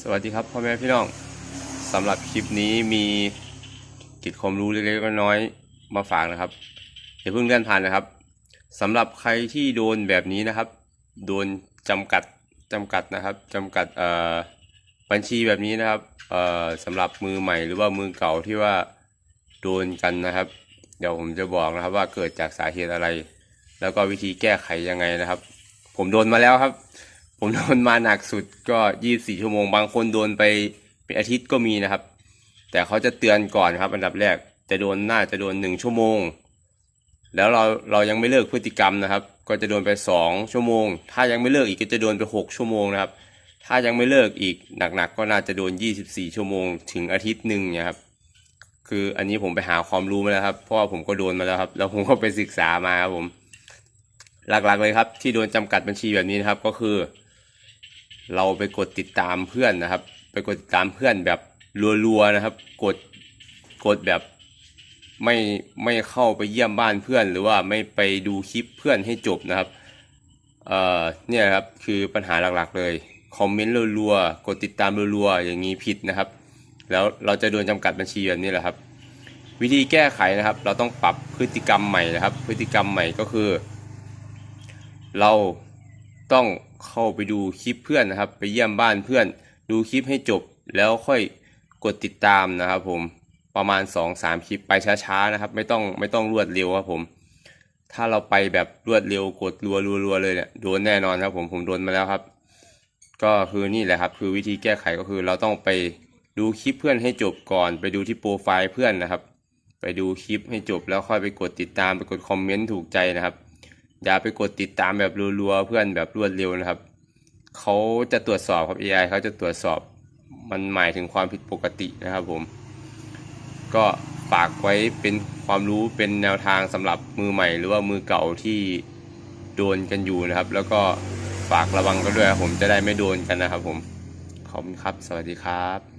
สวัสดีครับพ่อแม่พี่น้องสำหรับคลิปนี้มีกิจความรู้เล็กๆน้อยๆมาฝากนะครับอย่าเพิ่งเลื่อนผ่านนะครับสำหรับใครที่โดนแบบนี้นะครับ โดนจำกัดจำกัดนะครับจำกัดเอ่อบัญชีแบบนี้นะครับเอ่อสำหรับมือใหม่หรือว่ามือเก่าที่ว่าโดนกันนะครับ เดี๋ยวผมจะบอกนะครับว่าเกิดจากสาเหตุอะไร แล้วก็วิธีแก้ไขยังไงนะครับ ผมโดนมาแล้วครับ ผมโดนมาหนักสุดก็ยี่สี่ชั่วโมง บางคนโดนไปเป็นอาทิตย์ก็มีนะครับ แต่เขาจะเตือนก่อนครับ อันดับแรกจะโดนน่าจะโดนหนึ่งชั่วโมง แล้วเราเรายังไม่เลิกพฤติกรรมนะครับ ก็จะโดนไปสองชั่วโมง ถ้ายังไม่เลิกอีกก็จะโดนไปหกชั่วโมงนะครับ ถ้ายังไม่เลิกอีกหนักๆก็น่าจะโดนยี่สิบสี่ชั่วโมง ถึงอาทิตย์หนึ่งเนี่ยครับคืออันนี้ผมไปหาความรู้มาแล้วครับเพราะว่าผมก็โดนมาแล้วครับ แล้วผมก็ไปศึกษามาครับผม หลักๆเลยครับ ที่โดนจำกัดบัญชีแบบนี้นะครับก็คือ เราไปกดติดตามเพื่อนนะครับ ไปกดติดตามเพื่อนแบบรัวๆนะครับ กดกดแบบไม่ไม่เข้าไปเยี่ยมบ้านเพื่อน หรือว่าไม่ไปดูคลิปเพื่อนให้จบนะครับเอ่อเนี่ยครับคือปัญหาหลักๆเลยคอมเมนต์รัวๆกดติดตามรัวๆอย่างนี้ผิดนะครับ แล้วเราจะโดนจำกัดบัญชีแบบนี้แหละครับ วิธีแก้ไขนะครับ เราต้องปรับพฤติกรรมใหม่นะครับ พฤติกรรมใหม่ก็คือ เราต้อง เข้าไปดูคลิปเพื่อนนะครับ ไปเยี่ยมบ้านเพื่อน ดูคลิปให้จบแล้วค่อยกดติดตามนะครับ ผมประมาณ2อสามคลิปไปช้าๆนะครับ ไม่ต้องไม่ต้องรวดเร็วครับผม ถ้าเราไปแบบรวดเร็วกดรัวรัวเลยเนี่ยโดนแน่นอนครับ ผมผมโดนมาแล้วครับ ก็คือนี่แหละครับ คือวิธีแก้ไขก็คือเราต้องไปดูคลิปเพื่อนให้จบก่อน ไปดูที่โปรไฟล์เพื่อนนะครับ ไปดูคลิปให้จบแล้วค่อยไปกดติดตามไปกดคอมเมนต์ถูกใจนะครับ อย่าไปกดติดตามแบบรัวๆเพื่อนแบบรวดเร็วนะครับเขาจะตรวจสอบครับ AI เขาจะตรวจสอบมันหมายถึงความผิดปกตินะครับผม ก็ฝากไว้เป็นความรู้เป็นแนวทางสำหรับมือใหม่ หรือว่ามือเก่าที่โดนกันอยู่นะครับ แล้วก็ฝากระวังกันด้วยผมจะได้ไม่โดนกันนะครับผมขอบคุณครับ สวัสดีครับ